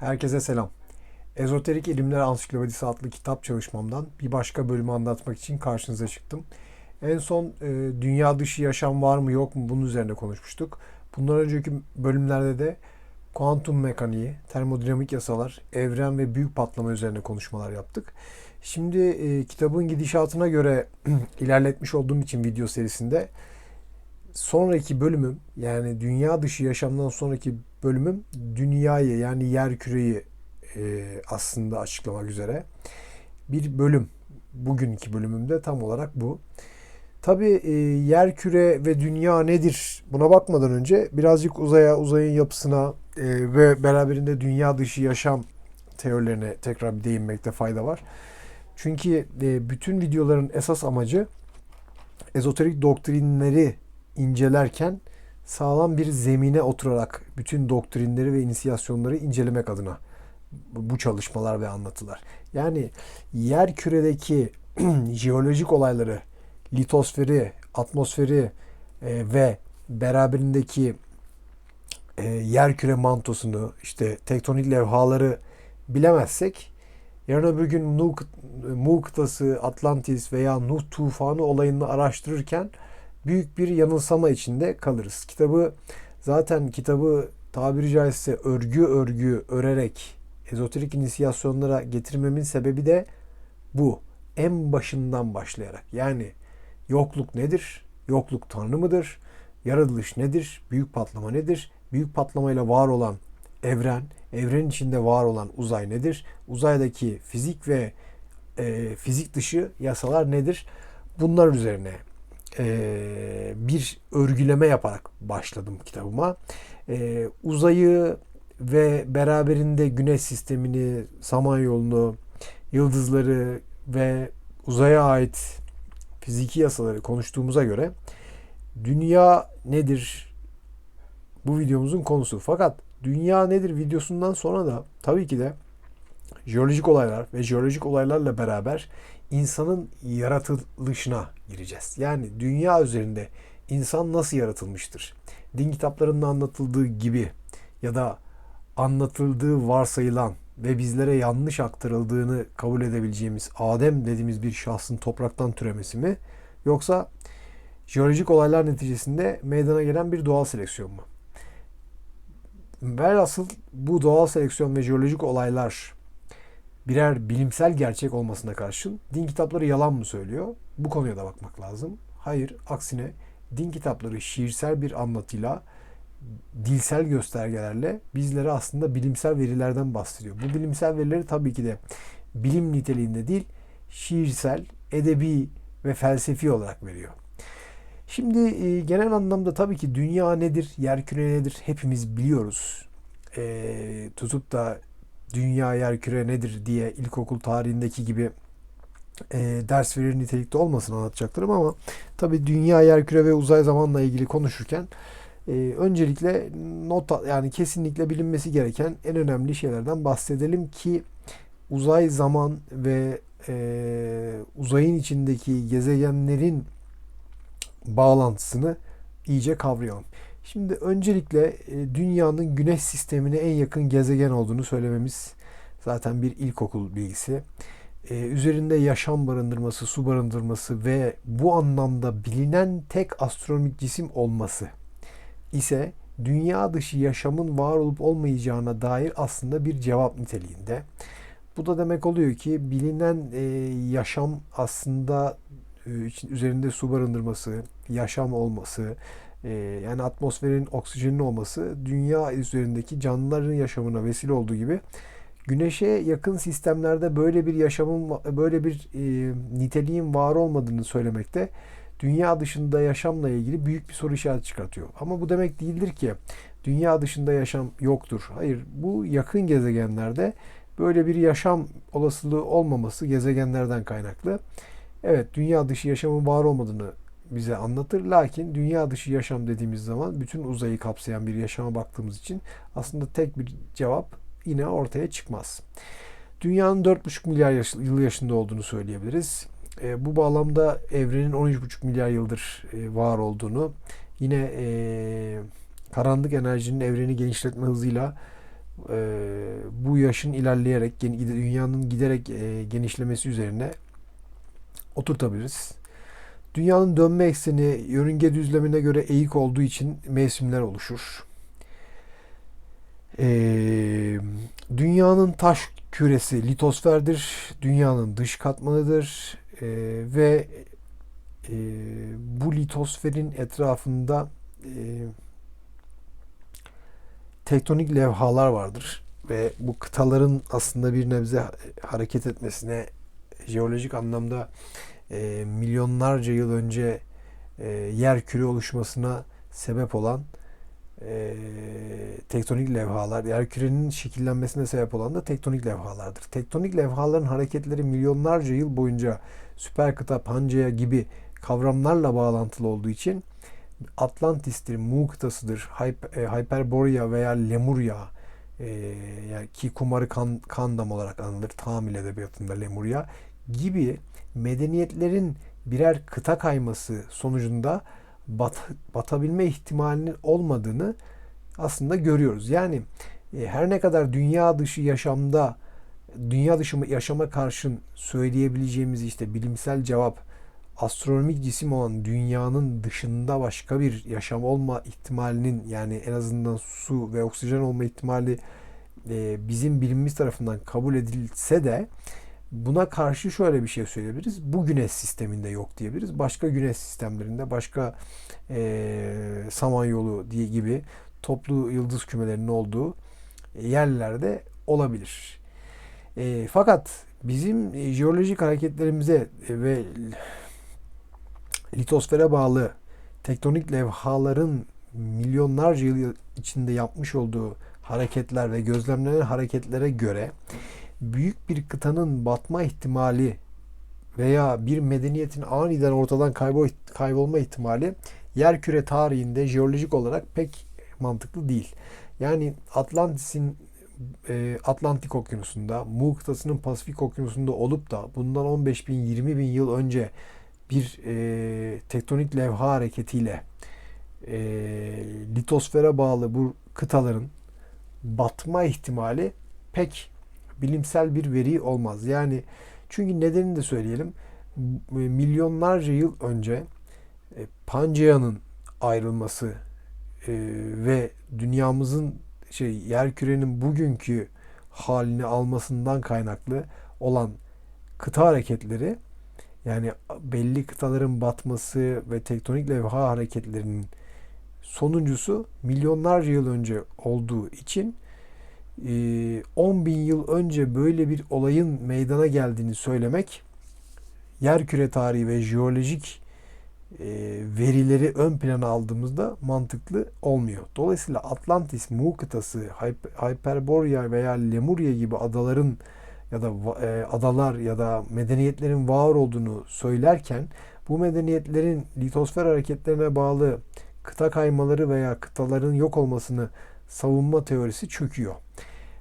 Herkese selam. Ezoterik İlimler Ansiklopedisi adlı kitap çalışmamdan bir başka bölümü anlatmak için karşınıza çıktım. En son e, dünya dışı yaşam var mı yok mu bunun üzerine konuşmuştuk. Bundan önceki bölümlerde de kuantum mekaniği, termodinamik yasalar, evren ve büyük patlama üzerine konuşmalar yaptık. Şimdi e, kitabın gidişatına göre ilerletmiş olduğum için video serisinde sonraki bölümüm yani dünya dışı yaşamdan sonraki bölümüm dünyayı yani yer küreyi e, aslında açıklamak üzere bir bölüm. Bugünkü bölümümde tam olarak bu. Tabi e, yer küre ve dünya nedir buna bakmadan önce birazcık uzaya, uzayın yapısına e, ve beraberinde dünya dışı yaşam teorilerine tekrar bir değinmekte fayda var. Çünkü e, bütün videoların esas amacı ezoterik doktrinleri incelerken sağlam bir zemine oturarak bütün doktrinleri ve inisiyasyonları incelemek adına bu çalışmalar ve anlatılar. Yani yer küredeki jeolojik olayları, litosferi, atmosferi e, ve beraberindeki e, yer küre mantosunu, işte tektonik levhaları bilemezsek yarın öbür gün Nuh, Mu kıtası, Atlantis veya Nuh tufanı olayını araştırırken büyük bir yanılsama içinde kalırız. Kitabı zaten kitabı tabiri caizse örgü örgü örerek ezoterik inisiyasyonlara getirmemin sebebi de bu. En başından başlayarak. Yani yokluk nedir? Yokluk tanrı mıdır? Yaratılış nedir? Büyük patlama nedir? Büyük patlamayla var olan evren, evrenin içinde var olan uzay nedir? Uzaydaki fizik ve e, fizik dışı yasalar nedir? Bunlar üzerine e, bir örgüleme yaparak başladım kitabıma. E, uzayı ve beraberinde güneş sistemini, samanyolunu, yıldızları ve uzaya ait fiziki yasaları konuştuğumuza göre dünya nedir? Bu videomuzun konusu. Fakat dünya nedir videosundan sonra da tabii ki de jeolojik olaylar ve jeolojik olaylarla beraber insanın yaratılışına gireceğiz. Yani dünya üzerinde insan nasıl yaratılmıştır? Din kitaplarında anlatıldığı gibi ya da anlatıldığı varsayılan ve bizlere yanlış aktarıldığını kabul edebileceğimiz Adem dediğimiz bir şahsın topraktan türemesi mi? Yoksa jeolojik olaylar neticesinde meydana gelen bir doğal seleksiyon mu? Velhasıl bu doğal seleksiyon ve jeolojik olaylar birer bilimsel gerçek olmasına karşın din kitapları yalan mı söylüyor? Bu konuya da bakmak lazım. Hayır, aksine din kitapları şiirsel bir anlatıyla, dilsel göstergelerle bizlere aslında bilimsel verilerden bahsediyor. Bu bilimsel verileri tabii ki de bilim niteliğinde değil, şiirsel, edebi ve felsefi olarak veriyor. Şimdi e, genel anlamda tabii ki dünya nedir, yerküre nedir hepimiz biliyoruz. E, tutup da dünya yerküre nedir diye ilkokul tarihindeki gibi e, ders verir nitelikte olmasın anlatacaklarım ama tabii dünya yerküre ve uzay zamanla ilgili konuşurken e, öncelikle not yani kesinlikle bilinmesi gereken en önemli şeylerden bahsedelim ki uzay zaman ve e, uzayın içindeki gezegenlerin bağlantısını iyice kavrayalım. Şimdi öncelikle e, dünyanın güneş sistemine en yakın gezegen olduğunu söylememiz zaten bir ilkokul bilgisi. Ee, üzerinde yaşam barındırması, su barındırması ve bu anlamda bilinen tek astronomik cisim olması ise dünya dışı yaşamın var olup olmayacağına dair aslında bir cevap niteliğinde. Bu da demek oluyor ki bilinen e, yaşam aslında e, üzerinde su barındırması, yaşam olması, e, yani atmosferin oksijenin olması dünya üzerindeki canlıların yaşamına vesile olduğu gibi Güneşe yakın sistemlerde böyle bir yaşamın böyle bir e, niteliğin var olmadığını söylemekte dünya dışında yaşamla ilgili büyük bir soru işareti çıkartıyor. Ama bu demek değildir ki dünya dışında yaşam yoktur. Hayır, bu yakın gezegenlerde böyle bir yaşam olasılığı olmaması gezegenlerden kaynaklı. Evet, dünya dışı yaşamın var olmadığını bize anlatır. Lakin dünya dışı yaşam dediğimiz zaman bütün uzayı kapsayan bir yaşama baktığımız için aslında tek bir cevap yine ortaya çıkmaz. Dünyanın 4,5 milyar yaş, yıl yaşında olduğunu söyleyebiliriz. E, bu bağlamda evrenin 13,5 milyar yıldır e, var olduğunu, yine e, karanlık enerjinin evreni genişletme hızıyla e, bu yaşın ilerleyerek dünyanın giderek e, genişlemesi üzerine oturtabiliriz. Dünyanın dönme ekseni yörünge düzlemine göre eğik olduğu için mevsimler oluşur. Ee, dünyanın taş küresi litosferdir. Dünyanın dış katmanıdır. Ee, ve e, bu litosferin etrafında e, tektonik levhalar vardır. Ve bu kıtaların aslında bir nebze hareket etmesine jeolojik anlamda e, milyonlarca yıl önce e, yer küre oluşmasına sebep olan e, tektonik levhalar, yer kürenin şekillenmesine sebep olan da tektonik levhalardır. Tektonik levhaların hareketleri milyonlarca yıl boyunca süper kıta, Pangea gibi kavramlarla bağlantılı olduğu için Atlantis'tir, Mu kıtasıdır, e, Hyperborea veya Lemuria e, yani ki kumarı kan, kandam olarak anılır Tamil edebiyatında Lemuria gibi medeniyetlerin birer kıta kayması sonucunda bat, batabilme ihtimalinin olmadığını aslında görüyoruz. Yani e, her ne kadar dünya dışı yaşamda dünya dışı yaşama karşın söyleyebileceğimiz işte bilimsel cevap astronomik cisim olan dünyanın dışında başka bir yaşam olma ihtimalinin yani en azından su ve oksijen olma ihtimali e, bizim bilimimiz tarafından kabul edilse de Buna karşı şöyle bir şey söyleyebiliriz. Bu güneş sisteminde yok diyebiliriz. Başka güneş sistemlerinde, başka e, Samanyolu diye gibi toplu yıldız kümelerinin olduğu yerlerde olabilir. E, fakat bizim jeolojik hareketlerimize ve litosfere bağlı tektonik levhaların milyonlarca yıl içinde yapmış olduğu hareketler ve gözlemlenen hareketlere göre büyük bir kıtanın batma ihtimali veya bir medeniyetin aniden ortadan kaybol kaybolma ihtimali yer küre tarihinde jeolojik olarak pek mantıklı değil. Yani Atlantis'in e, Atlantik Okyanusu'nda, Mu kıtasının Pasifik Okyanusu'nda olup da bundan 15 bin 20 bin yıl önce bir e, tektonik levha hareketiyle e, litosfere bağlı bu kıtaların batma ihtimali pek bilimsel bir veri olmaz. Yani çünkü nedenini de söyleyelim. Milyonlarca yıl önce e, Pangea'nın ayrılması e, ve dünyamızın şey yer kürenin bugünkü halini almasından kaynaklı olan kıta hareketleri yani belli kıtaların batması ve tektonik levha hareketlerinin sonuncusu milyonlarca yıl önce olduğu için 10 ee, bin yıl önce böyle bir olayın meydana geldiğini söylemek yerküre tarihi ve jeolojik e, verileri ön plana aldığımızda mantıklı olmuyor. Dolayısıyla Atlantis, Mu kıtası, Hyperborea veya Lemuria gibi adaların ya da e, adalar ya da medeniyetlerin var olduğunu söylerken bu medeniyetlerin litosfer hareketlerine bağlı kıta kaymaları veya kıtaların yok olmasını savunma teorisi çöküyor.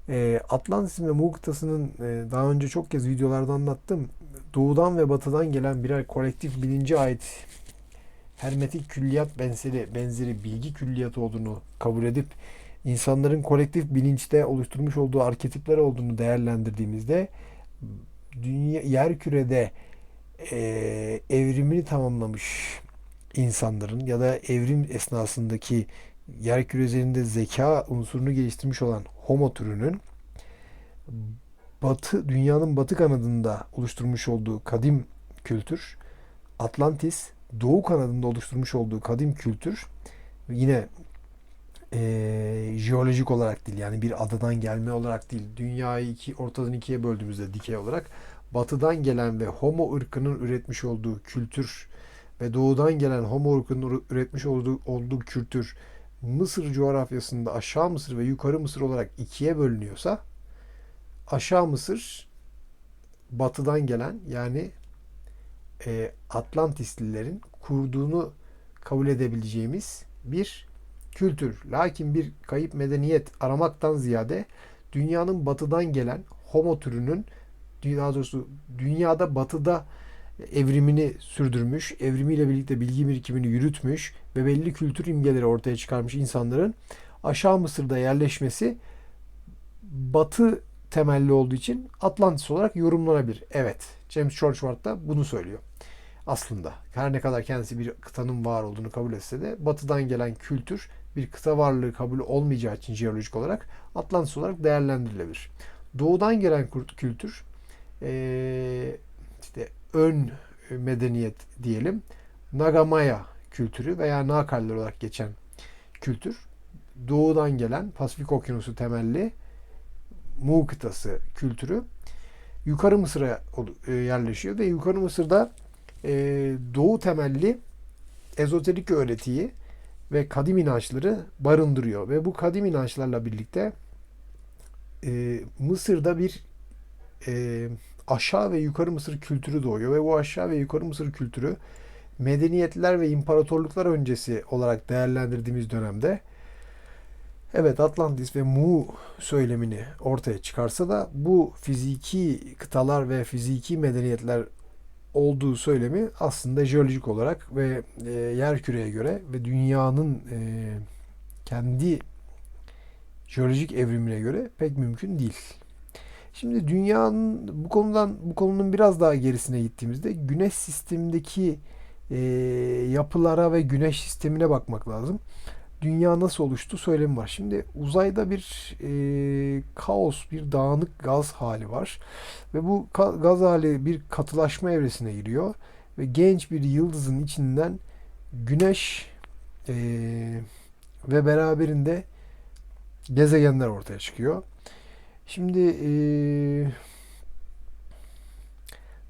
E, Atlantis ve Mu kıtasının e, daha önce çok kez videolarda anlattım. Doğudan ve batıdan gelen birer kolektif bilince ait hermetik külliyat benzeri, benzeri bilgi külliyatı olduğunu kabul edip insanların kolektif bilinçte oluşturmuş olduğu arketipler olduğunu değerlendirdiğimizde dünya yer kürede e, evrimini tamamlamış insanların ya da evrim esnasındaki yer küre üzerinde zeka unsurunu geliştirmiş olan Homo türünün batı dünyanın batı kanadında oluşturmuş olduğu kadim kültür Atlantis doğu kanadında oluşturmuş olduğu kadim kültür yine e, jeolojik olarak değil yani bir adadan gelme olarak değil dünyayı iki, ortadan ikiye böldüğümüzde dikey olarak batıdan gelen ve homo ırkının üretmiş olduğu kültür ve doğudan gelen homo ırkının üretmiş olduğu, olduğu kültür Mısır coğrafyasında aşağı Mısır ve yukarı Mısır olarak ikiye bölünüyorsa aşağı Mısır batıdan gelen yani e, Atlantislilerin kurduğunu kabul edebileceğimiz bir kültür. Lakin bir kayıp medeniyet aramaktan ziyade dünyanın batıdan gelen homo türünün daha doğrusu dünyada batıda evrimini sürdürmüş, evrimiyle birlikte bilgi birikimini yürütmüş ve belli kültür imgeleri ortaya çıkarmış insanların aşağı Mısır'da yerleşmesi batı temelli olduğu için Atlantis olarak yorumlanabilir. Evet, James George Ward da bunu söylüyor. Aslında her ne kadar kendisi bir kıtanın var olduğunu kabul etse de batıdan gelen kültür bir kıta varlığı kabul olmayacağı için jeolojik olarak Atlantis olarak değerlendirilebilir. Doğudan gelen kültür ee, ön medeniyet diyelim Nagamaya kültürü veya Nakaller olarak geçen kültür. Doğudan gelen Pasifik Okyanusu temelli Mu kıtası kültürü. Yukarı Mısır'a e, yerleşiyor ve yukarı Mısır'da e, doğu temelli ezoterik öğretiyi ve kadim inançları barındırıyor ve bu kadim inançlarla birlikte e, Mısır'da bir e, aşağı ve yukarı Mısır kültürü doğuyor ve bu aşağı ve yukarı Mısır kültürü medeniyetler ve imparatorluklar öncesi olarak değerlendirdiğimiz dönemde evet Atlantis ve Mu söylemini ortaya çıkarsa da bu fiziki kıtalar ve fiziki medeniyetler olduğu söylemi aslında jeolojik olarak ve e, yer göre ve dünyanın e, kendi jeolojik evrimine göre pek mümkün değil. Şimdi dünyanın bu konudan bu konunun biraz daha gerisine gittiğimizde güneş sistemindeki e, yapılara ve güneş sistemine bakmak lazım. Dünya nasıl oluştu söylemi var. Şimdi uzayda bir e, kaos, bir dağınık gaz hali var. Ve bu gaz hali bir katılaşma evresine giriyor. Ve genç bir yıldızın içinden güneş e, ve beraberinde gezegenler ortaya çıkıyor. Şimdi e,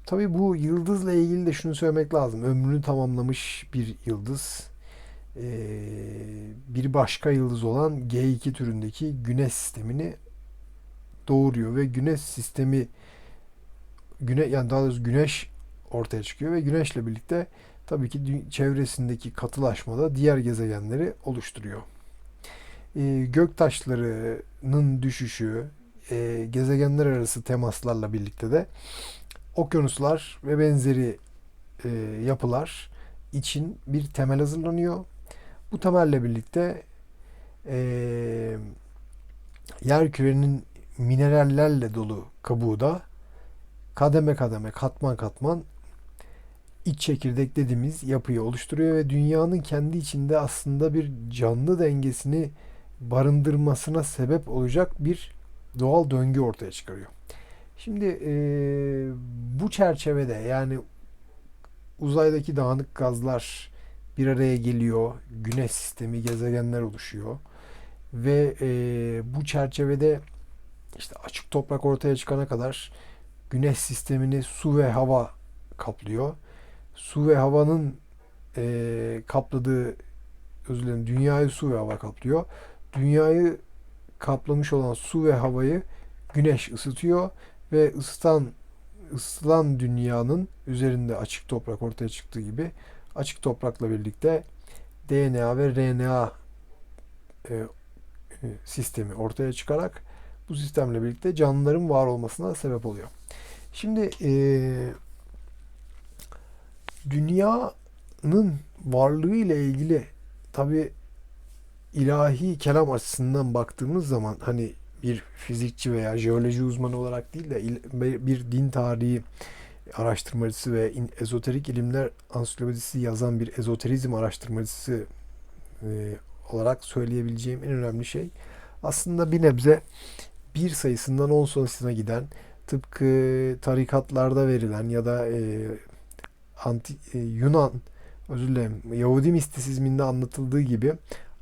tabii bu yıldızla ilgili de şunu söylemek lazım. Ömrünü tamamlamış bir yıldız. E, bir başka yıldız olan G2 türündeki güneş sistemini doğuruyor ve güneş sistemi güne yani daha doğrusu güneş ortaya çıkıyor ve güneşle birlikte tabii ki çevresindeki katılaşmada diğer gezegenleri oluşturuyor. E, gök taşlarının düşüşü, e, gezegenler arası temaslarla birlikte de okyanuslar ve benzeri e, yapılar için bir temel hazırlanıyor. Bu temelle birlikte e, yer kürenin minerallerle dolu kabuğu da kademe kademe katman katman iç çekirdek dediğimiz yapıyı oluşturuyor ve dünyanın kendi içinde aslında bir canlı dengesini barındırmasına sebep olacak bir doğal döngü ortaya çıkarıyor. Şimdi e, bu çerçevede yani uzaydaki dağınık gazlar bir araya geliyor, güneş sistemi, gezegenler oluşuyor ve e, bu çerçevede işte açık toprak ortaya çıkana kadar güneş sistemini su ve hava kaplıyor. Su ve havanın e, kapladığı özür dilerim dünyayı su ve hava kaplıyor. Dünyayı kaplamış olan su ve havayı güneş ısıtıyor ve ısıtan ısıtılan dünyanın üzerinde açık toprak ortaya çıktığı gibi açık toprakla birlikte DNA ve RNA e, e, sistemi ortaya çıkarak bu sistemle birlikte canlıların var olmasına sebep oluyor. Şimdi e, dünyanın varlığı ile ilgili tabi ilahi kelam açısından baktığımız zaman hani bir fizikçi veya jeoloji uzmanı olarak değil de bir din tarihi araştırmacısı ve ezoterik ilimler ansiklopedisi yazan bir ezoterizm araştırmacısı e, olarak söyleyebileceğim en önemli şey aslında bir nebze bir sayısından on sonrasına giden tıpkı tarikatlarda verilen ya da e, anti, e, Yunan özür dilerim Yahudi mistisizminde anlatıldığı gibi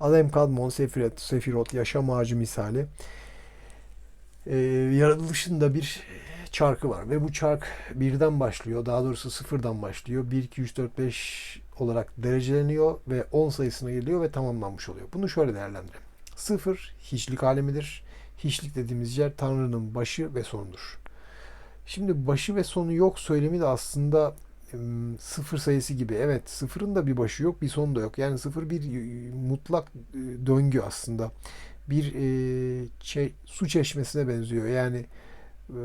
Adem Kadmon, Sefirot, Sefirot, yaşam ağacı misali e, yaratılışında bir çarkı var ve bu çark birden başlıyor. Daha doğrusu sıfırdan başlıyor. 1, 2, 3, 4, 5 olarak dereceleniyor ve 10 sayısına geliyor ve tamamlanmış oluyor. Bunu şöyle değerlendirelim. Sıfır hiçlik alemidir. Hiçlik dediğimiz yer Tanrı'nın başı ve sonudur. Şimdi başı ve sonu yok söylemi de aslında sıfır sayısı gibi. Evet sıfırın da bir başı yok bir sonu da yok. Yani sıfır bir mutlak döngü aslında. Bir e, şey, su çeşmesine benziyor. Yani e,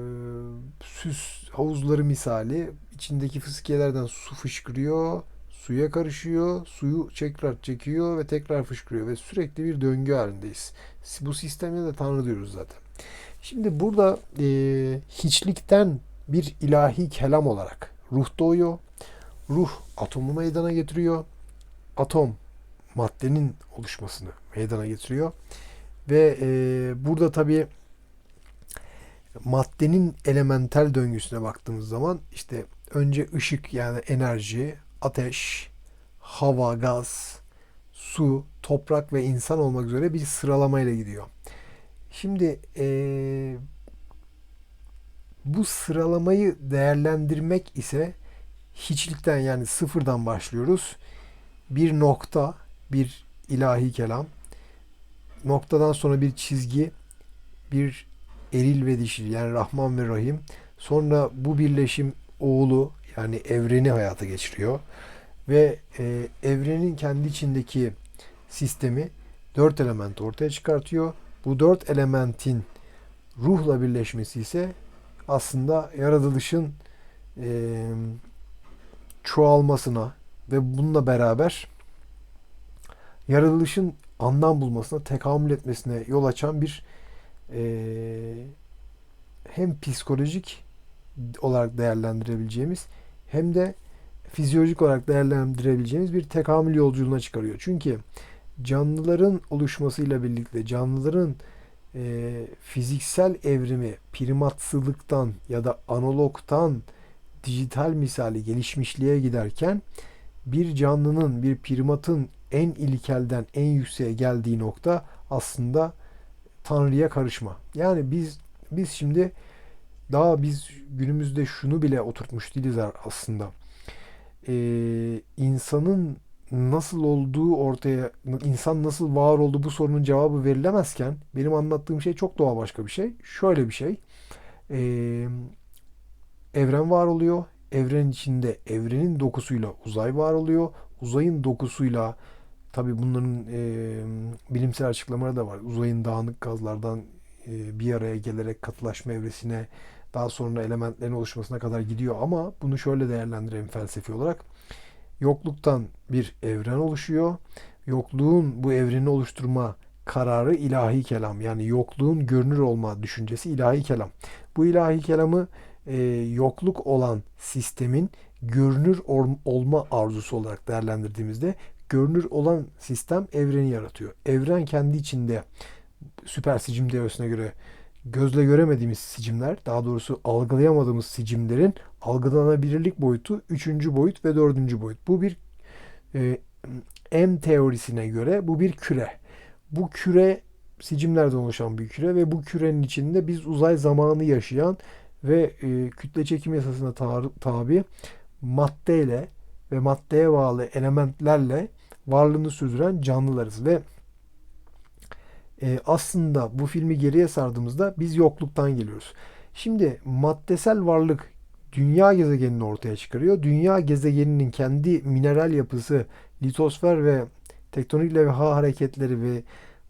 süs havuzları misali içindeki fıskiyelerden su fışkırıyor, suya karışıyor, suyu tekrar çekiyor ve tekrar fışkırıyor ve sürekli bir döngü halindeyiz. Bu sistemde de Tanrı diyoruz zaten. Şimdi burada e, hiçlikten bir ilahi kelam olarak ruh doğuyor. Ruh atomu meydana getiriyor. Atom maddenin oluşmasını meydana getiriyor. Ve e, burada tabii maddenin elementel döngüsüne baktığımız zaman işte önce ışık yani enerji, ateş, hava, gaz, su, toprak ve insan olmak üzere bir sıralamayla gidiyor. Şimdi e, bu sıralamayı değerlendirmek ise hiçlikten yani sıfırdan başlıyoruz. Bir nokta, bir ilahi kelam. Noktadan sonra bir çizgi, bir eril ve dişil yani Rahman ve Rahim. Sonra bu birleşim oğlu yani evreni hayata geçiriyor. Ve e, evrenin kendi içindeki sistemi dört element ortaya çıkartıyor. Bu dört elementin ruhla birleşmesi ise aslında yaratılışın e, çoğalmasına ve bununla beraber yaratılışın anlam bulmasına, tekamül etmesine yol açan bir e, hem psikolojik olarak değerlendirebileceğimiz hem de fizyolojik olarak değerlendirebileceğimiz bir tekamül yolculuğuna çıkarıyor. Çünkü canlıların oluşmasıyla birlikte canlıların e, fiziksel evrimi primatsılıktan ya da analogtan dijital misali gelişmişliğe giderken bir canlının, bir primatın en ilkelden en yükseğe geldiği nokta aslında Tanrı'ya karışma. Yani biz biz şimdi daha biz günümüzde şunu bile oturtmuş değiliz aslında. Ee, insanın nasıl olduğu ortaya, insan nasıl var oldu bu sorunun cevabı verilemezken benim anlattığım şey çok doğal başka bir şey. Şöyle bir şey. Ee, evren var oluyor. Evren içinde evrenin dokusuyla uzay var oluyor. Uzayın dokusuyla tabi bunların e, bilimsel açıklamaları da var. Uzayın dağınık gazlardan e, bir araya gelerek katılaşma evresine daha sonra elementlerin oluşmasına kadar gidiyor ama bunu şöyle değerlendirelim felsefi olarak yokluktan bir evren oluşuyor. Yokluğun bu evreni oluşturma kararı ilahi kelam. Yani yokluğun görünür olma düşüncesi ilahi kelam. Bu ilahi kelamı e, yokluk olan sistemin görünür olma arzusu olarak değerlendirdiğimizde görünür olan sistem evreni yaratıyor. Evren kendi içinde süper sicim teorisine göre gözle göremediğimiz sicimler, daha doğrusu algılayamadığımız sicimlerin algılanabilirlik boyutu üçüncü boyut ve dördüncü boyut. Bu bir e, M teorisine göre bu bir küre. Bu küre sicimlerden oluşan bir küre ve bu kürenin içinde biz uzay zamanı yaşayan ve e, kütle çekim yasasına tabi maddeyle ve maddeye bağlı elementlerle varlığını sürdüren canlılarız ve e, aslında bu filmi geriye sardığımızda biz yokluktan geliyoruz. Şimdi maddesel varlık dünya gezegenini ortaya çıkarıyor. Dünya gezegeninin kendi mineral yapısı, litosfer ve tektonik levha hareketleri ve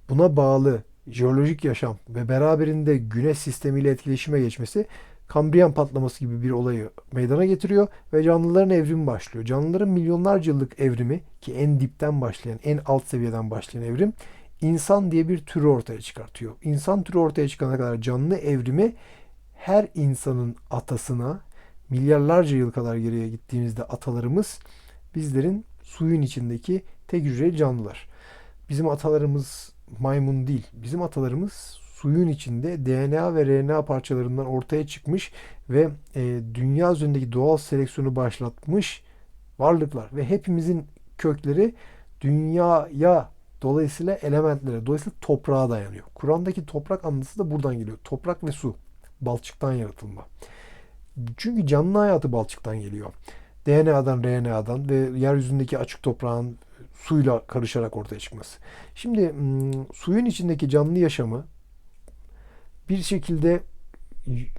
buna bağlı jeolojik yaşam ve beraberinde güneş sistemiyle etkileşime geçmesi Kambriyen patlaması gibi bir olayı meydana getiriyor ve canlıların evrimi başlıyor. Canlıların milyonlarca yıllık evrimi ki en dipten başlayan, en alt seviyeden başlayan evrim insan diye bir türü ortaya çıkartıyor. İnsan türü ortaya çıkana kadar canlı evrimi her insanın atasına milyarlarca yıl kadar geriye gittiğimizde atalarımız bizlerin suyun içindeki tek hücreli canlılar. Bizim atalarımız maymun değil. Bizim atalarımız suyun içinde DNA ve RNA parçalarından ortaya çıkmış ve e, dünya üzerindeki doğal seleksiyonu başlatmış varlıklar ve hepimizin kökleri dünyaya Dolayısıyla elementlere, dolayısıyla toprağa dayanıyor. Kur'an'daki toprak anlatısı da buradan geliyor. Toprak ve su. Balçıktan yaratılma. Çünkü canlı hayatı balçıktan geliyor. DNA'dan, RNA'dan ve yeryüzündeki açık toprağın suyla karışarak ortaya çıkması. Şimdi suyun içindeki canlı yaşamı bir şekilde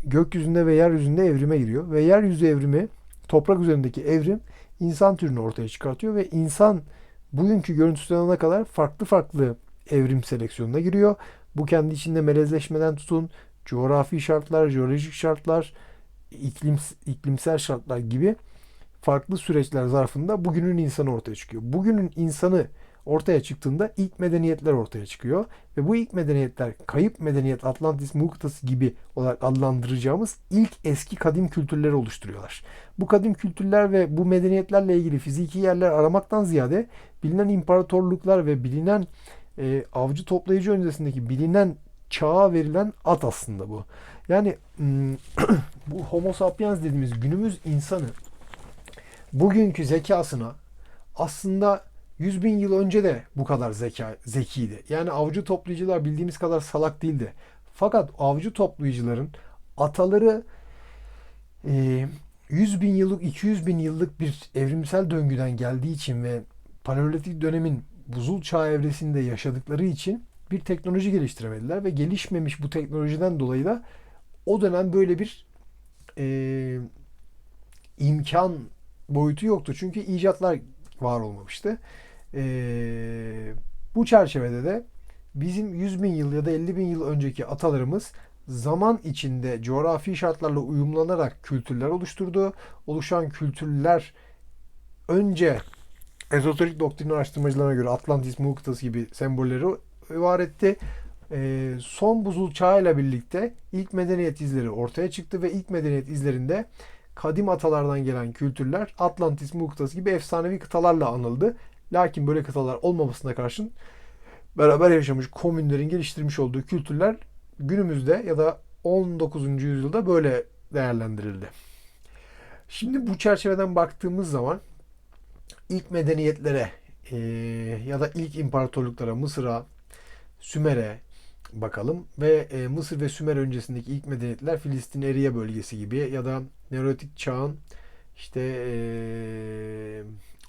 gökyüzünde ve yeryüzünde evrime giriyor ve yeryüzü evrimi toprak üzerindeki evrim insan türünü ortaya çıkartıyor ve insan bugünkü görüntüsüne alana kadar farklı farklı evrim seleksiyonuna giriyor. Bu kendi içinde melezleşmeden tutun coğrafi şartlar, jeolojik şartlar, iklim, iklimsel şartlar gibi farklı süreçler zarfında bugünün insanı ortaya çıkıyor. Bugünün insanı ortaya çıktığında ilk medeniyetler ortaya çıkıyor. Ve bu ilk medeniyetler kayıp medeniyet Atlantis Mu gibi olarak adlandıracağımız ilk eski kadim kültürleri oluşturuyorlar. Bu kadim kültürler ve bu medeniyetlerle ilgili fiziki yerler aramaktan ziyade bilinen imparatorluklar ve bilinen e, avcı toplayıcı öncesindeki bilinen çağa verilen ad aslında bu. Yani hmm, bu Homo sapiens dediğimiz günümüz insanı bugünkü zekasına aslında 100 bin yıl önce de bu kadar zeka, zekiydi. Yani avcı toplayıcılar bildiğimiz kadar salak değildi. Fakat avcı toplayıcıların ataları e, 100 bin yıllık, 200 bin yıllık bir evrimsel döngüden geldiği için ve paleolitik dönemin buzul çağ evresinde yaşadıkları için bir teknoloji geliştiremediler ve gelişmemiş bu teknolojiden dolayı da o dönem böyle bir e, imkan boyutu yoktu. Çünkü icatlar var olmamıştı. E, bu çerçevede de bizim 100 bin yıl ya da 50 bin yıl önceki atalarımız zaman içinde coğrafi şartlarla uyumlanarak kültürler oluşturdu. Oluşan kültürler önce ezoterik doktrin araştırmacılarına göre Atlantis, Mu gibi sembolleri var etti. E, son buzul çağıyla birlikte ilk medeniyet izleri ortaya çıktı ve ilk medeniyet izlerinde kadim atalardan gelen kültürler Atlantis, Mu gibi efsanevi kıtalarla anıldı. Lakin böyle kıtalar olmamasına karşın beraber yaşamış komünlerin geliştirmiş olduğu kültürler günümüzde ya da 19. yüzyılda böyle değerlendirildi. Şimdi bu çerçeveden baktığımız zaman ilk medeniyetlere e, ya da ilk imparatorluklara Mısır'a, Sümer'e bakalım ve e, Mısır ve Sümer öncesindeki ilk medeniyetler Filistin Eriye bölgesi gibi ya da Neolitik çağın işte e,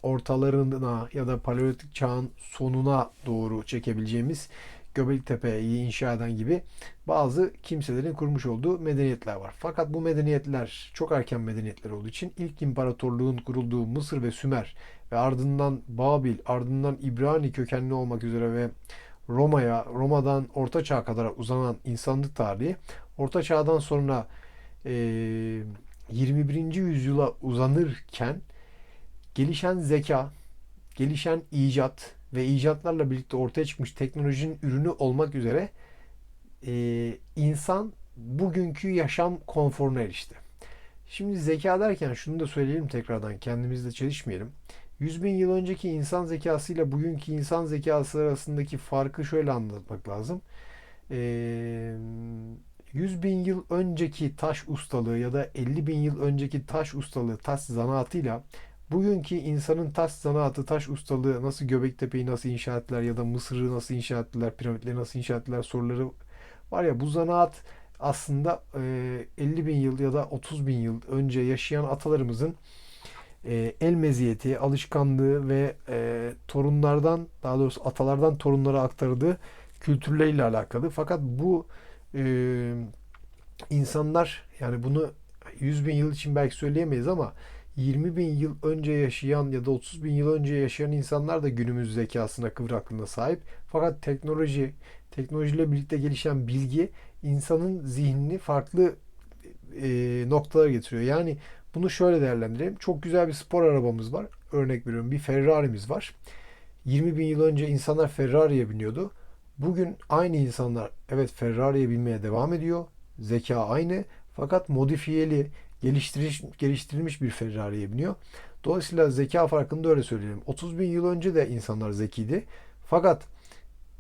ortalarına ya da Paleolitik çağın sonuna doğru çekebileceğimiz Göbekli Tepe'yi inşa eden gibi bazı kimselerin kurmuş olduğu medeniyetler var. Fakat bu medeniyetler çok erken medeniyetler olduğu için ilk imparatorluğun kurulduğu Mısır ve Sümer ve ardından Babil, ardından İbrani kökenli olmak üzere ve Roma'ya, Roma'dan Orta Çağ'a kadar uzanan insanlık tarihi Orta Çağ'dan sonra e, 21. yüzyıla uzanırken gelişen zeka, gelişen icat ve icatlarla birlikte ortaya çıkmış teknolojinin ürünü olmak üzere e, insan bugünkü yaşam konforuna erişti. Şimdi zeka derken şunu da söyleyelim tekrardan kendimizle çelişmeyelim. 100 bin yıl önceki insan zekasıyla bugünkü insan zekası arasındaki farkı şöyle anlatmak lazım. Ee, 100 bin yıl önceki taş ustalığı ya da 50 bin yıl önceki taş ustalığı, taş zanaatıyla bugünkü insanın taş zanaatı, taş ustalığı nasıl Göbektepe'yi nasıl inşa ettiler ya da Mısır'ı nasıl inşa ettiler, piramitleri nasıl inşa ettiler soruları var ya bu zanaat aslında 50 bin yıl ya da 30 bin yıl önce yaşayan atalarımızın el meziyeti, alışkanlığı ve torunlardan daha doğrusu atalardan torunlara aktardığı kültürleriyle alakalı. Fakat bu insanlar yani bunu 100 bin yıl için belki söyleyemeyiz ama 20 bin yıl önce yaşayan ya da 30 bin yıl önce yaşayan insanlar da günümüz zekasına kıvraklığına sahip. Fakat teknoloji, teknolojiyle birlikte gelişen bilgi insanın zihnini farklı e, noktalara getiriyor. Yani bunu şöyle değerlendirelim. Çok güzel bir spor arabamız var. Örnek veriyorum bir Ferrari'miz var. 20 bin yıl önce insanlar Ferrari'ye biniyordu. Bugün aynı insanlar evet Ferrari'ye binmeye devam ediyor. Zeka aynı fakat modifiyeli, geliştirilmiş, geliştirilmiş bir Ferrari'ye biniyor. Dolayısıyla zeka farkını da öyle söyleyelim. 30 bin yıl önce de insanlar zekiydi. Fakat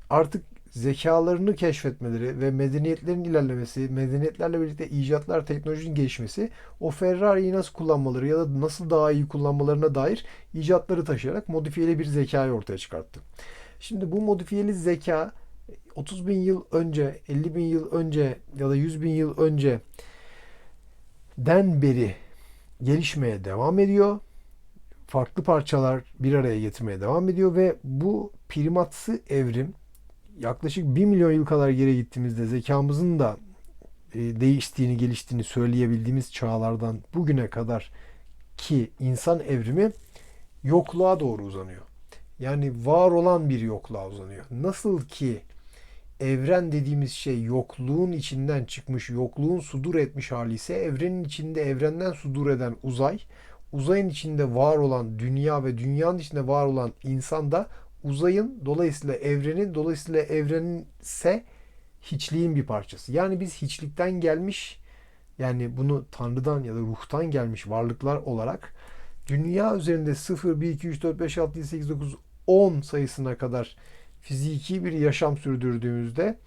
artık zekalarını keşfetmeleri ve medeniyetlerin ilerlemesi, medeniyetlerle birlikte icatlar, teknolojinin gelişmesi o Ferrari'yi nasıl kullanmaları ya da nasıl daha iyi kullanmalarına dair icatları taşıyarak modifiyeli bir zekayı ortaya çıkarttı. Şimdi bu modifiyeli zeka 30 bin yıl önce, 50 bin yıl önce ya da 100 bin yıl önce den beri gelişmeye devam ediyor. Farklı parçalar bir araya getirmeye devam ediyor ve bu primatsı evrim yaklaşık 1 milyon yıl kadar geri gittiğimizde zekamızın da e, değiştiğini, geliştiğini söyleyebildiğimiz çağlardan bugüne kadar ki insan evrimi yokluğa doğru uzanıyor. Yani var olan bir yokluğa uzanıyor. Nasıl ki evren dediğimiz şey yokluğun içinden çıkmış, yokluğun sudur etmiş hali ise evrenin içinde evrenden sudur eden uzay, uzayın içinde var olan dünya ve dünyanın içinde var olan insan da uzayın, dolayısıyla evrenin, dolayısıyla evrenin ise hiçliğin bir parçası. Yani biz hiçlikten gelmiş, yani bunu Tanrı'dan ya da ruhtan gelmiş varlıklar olarak dünya üzerinde 0, 1, 2, 3, 4, 5, 6, 7, 8, 9, 10 sayısına kadar fiziki bir yaşam sürdürdüğümüzde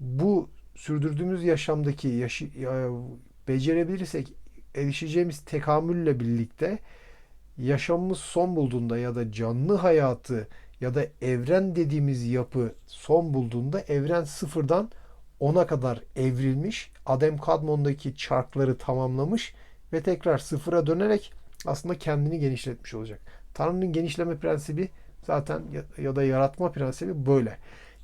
bu sürdürdüğümüz yaşamdaki yaşı, ya- becerebilirsek erişeceğimiz tekamülle birlikte yaşamımız son bulduğunda ya da canlı hayatı ya da evren dediğimiz yapı son bulduğunda evren sıfırdan 10'a kadar evrilmiş. Adem Kadmon'daki çarkları tamamlamış ve tekrar sıfıra dönerek aslında kendini genişletmiş olacak. Tanrı'nın genişleme prensibi zaten ya, da yaratma prensibi böyle.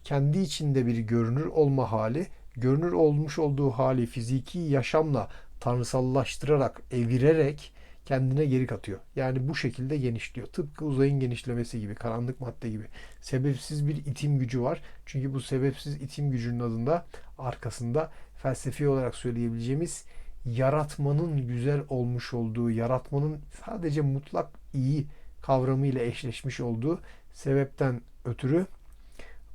Kendi içinde bir görünür olma hali, görünür olmuş olduğu hali fiziki yaşamla tanrısallaştırarak, evirerek kendine geri katıyor. Yani bu şekilde genişliyor. Tıpkı uzayın genişlemesi gibi, karanlık madde gibi. Sebepsiz bir itim gücü var. Çünkü bu sebepsiz itim gücünün adında arkasında felsefi olarak söyleyebileceğimiz yaratmanın güzel olmuş olduğu, yaratmanın sadece mutlak iyi kavramıyla eşleşmiş olduğu sebepten ötürü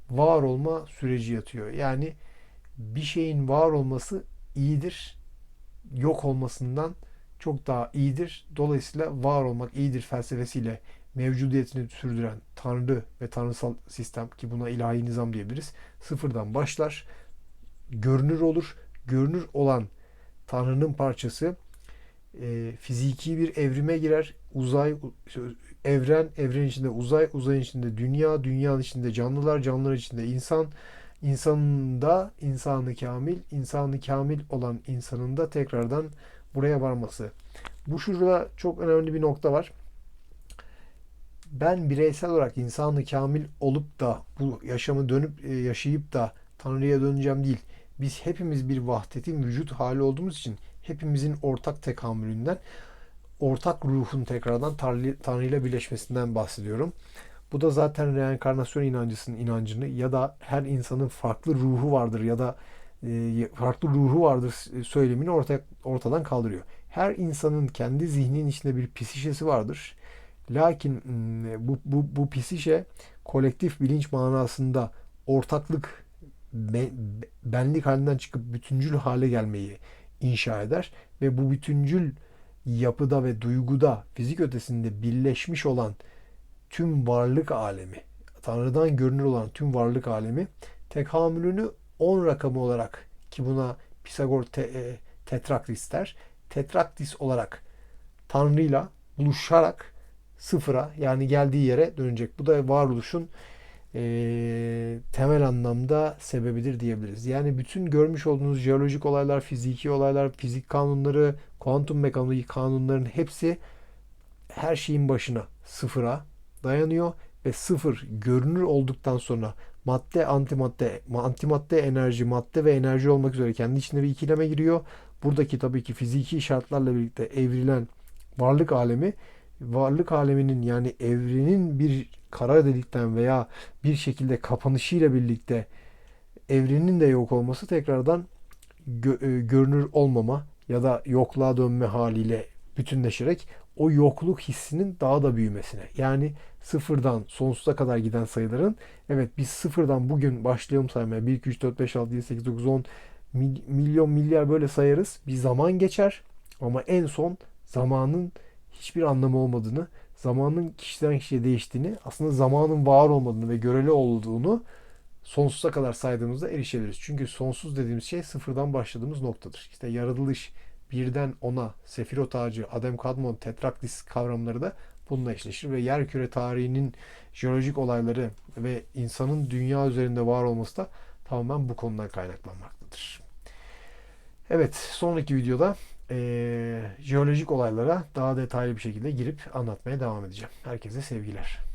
var olma süreci yatıyor. Yani bir şeyin var olması iyidir. Yok olmasından çok daha iyidir. Dolayısıyla var olmak iyidir felsefesiyle mevcudiyetini sürdüren Tanrı ve tanrısal sistem ki buna ilahi nizam diyebiliriz. Sıfırdan başlar. Görünür olur. Görünür olan Tanrı'nın parçası e, fiziki bir evrime girer. Uzay, evren, evren içinde uzay, uzayın içinde dünya, dünyanın içinde canlılar, canlılar içinde insan, insanında insanı kamil, insanı kamil olan insanın da tekrardan buraya varması. Bu şurada çok önemli bir nokta var. Ben bireysel olarak insanı kamil olup da bu yaşamı dönüp e, yaşayıp da Tanrı'ya döneceğim değil. Biz hepimiz bir vahdetin vücut hali olduğumuz için hepimizin ortak tekamülünden, ortak ruhun tekrardan Tanrı, ile birleşmesinden bahsediyorum. Bu da zaten reenkarnasyon inancısının inancını ya da her insanın farklı ruhu vardır ya da e, farklı ruhu vardır söylemini ortaya, ortadan kaldırıyor. Her insanın kendi zihninin içinde bir psişesi vardır. Lakin bu, bu, bu psişe kolektif bilinç manasında ortaklık be- benlik halinden çıkıp bütüncül hale gelmeyi inşa eder ve bu bütüncül yapıda ve duyguda fizik ötesinde birleşmiş olan tüm varlık alemi, Tanrı'dan görünür olan tüm varlık alemi tekamülünü 10 rakamı olarak ki buna Pisagor te, e, tetraktis der. Tetraktis olarak Tanrı'yla buluşarak sıfıra yani geldiği yere dönecek. Bu da varoluşun e, temel anlamda sebebidir diyebiliriz. Yani bütün görmüş olduğunuz jeolojik olaylar, fiziki olaylar, fizik kanunları, kuantum mekaniği kanunların hepsi her şeyin başına sıfıra dayanıyor ve sıfır görünür olduktan sonra madde, antimadde, antimadde enerji, madde ve enerji olmak üzere kendi içinde bir ikileme giriyor. Buradaki tabii ki fiziki şartlarla birlikte evrilen varlık alemi varlık aleminin yani evrenin bir kara delikten veya bir şekilde kapanışıyla birlikte evrenin de yok olması tekrardan gö- e, görünür olmama ya da yokluğa dönme haliyle bütünleşerek o yokluk hissinin daha da büyümesine. Yani sıfırdan sonsuza kadar giden sayıların evet biz sıfırdan bugün başlayalım saymaya 1, 2, 3, 4, 5, 6, 7, 8, 9, 10 milyon milyar böyle sayarız. Bir zaman geçer ama en son zamanın hiçbir anlamı olmadığını, zamanın kişiden kişiye değiştiğini, aslında zamanın var olmadığını ve göreli olduğunu sonsuza kadar saydığımızda erişebiliriz. Çünkü sonsuz dediğimiz şey sıfırdan başladığımız noktadır. İşte yaratılış, birden ona, sefirot ağacı, Adem Kadmon, Tetraktis kavramları da bununla eşleşir ve yer küre tarihinin jeolojik olayları ve insanın dünya üzerinde var olması da tamamen bu konudan kaynaklanmaktadır. Evet, sonraki videoda e, jeolojik olaylara daha detaylı bir şekilde girip anlatmaya devam edeceğim. Herkese sevgiler.